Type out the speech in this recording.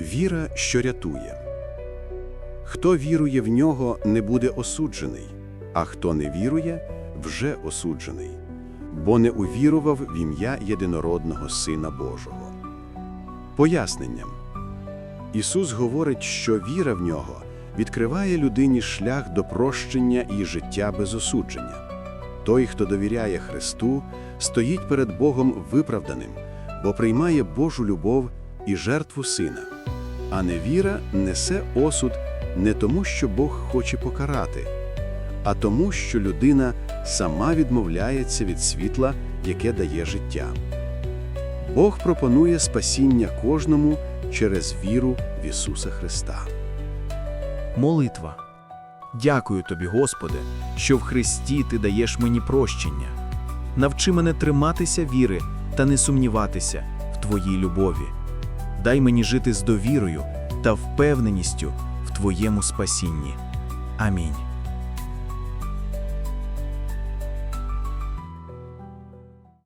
Віра, що рятує. Хто вірує в нього, не буде осуджений, а хто не вірує, вже осуджений, бо не увірував в ім'я єдинородного Сина Божого. Поясненням. Ісус говорить, що віра в нього відкриває людині шлях до прощення і життя без осудження. Той, хто довіряє Христу, стоїть перед Богом виправданим, бо приймає Божу любов і жертву Сина. А невіра несе осуд не тому, що Бог хоче покарати, а тому, що людина сама відмовляється від світла, яке дає життя. Бог пропонує спасіння кожному через віру в Ісуса Христа. Молитва. Дякую тобі, Господи, що в Христі ти даєш мені прощення. Навчи мене триматися віри та не сумніватися в Твоїй любові. Дай мені жити з довірою та впевненістю в Твоєму спасінні. Амінь.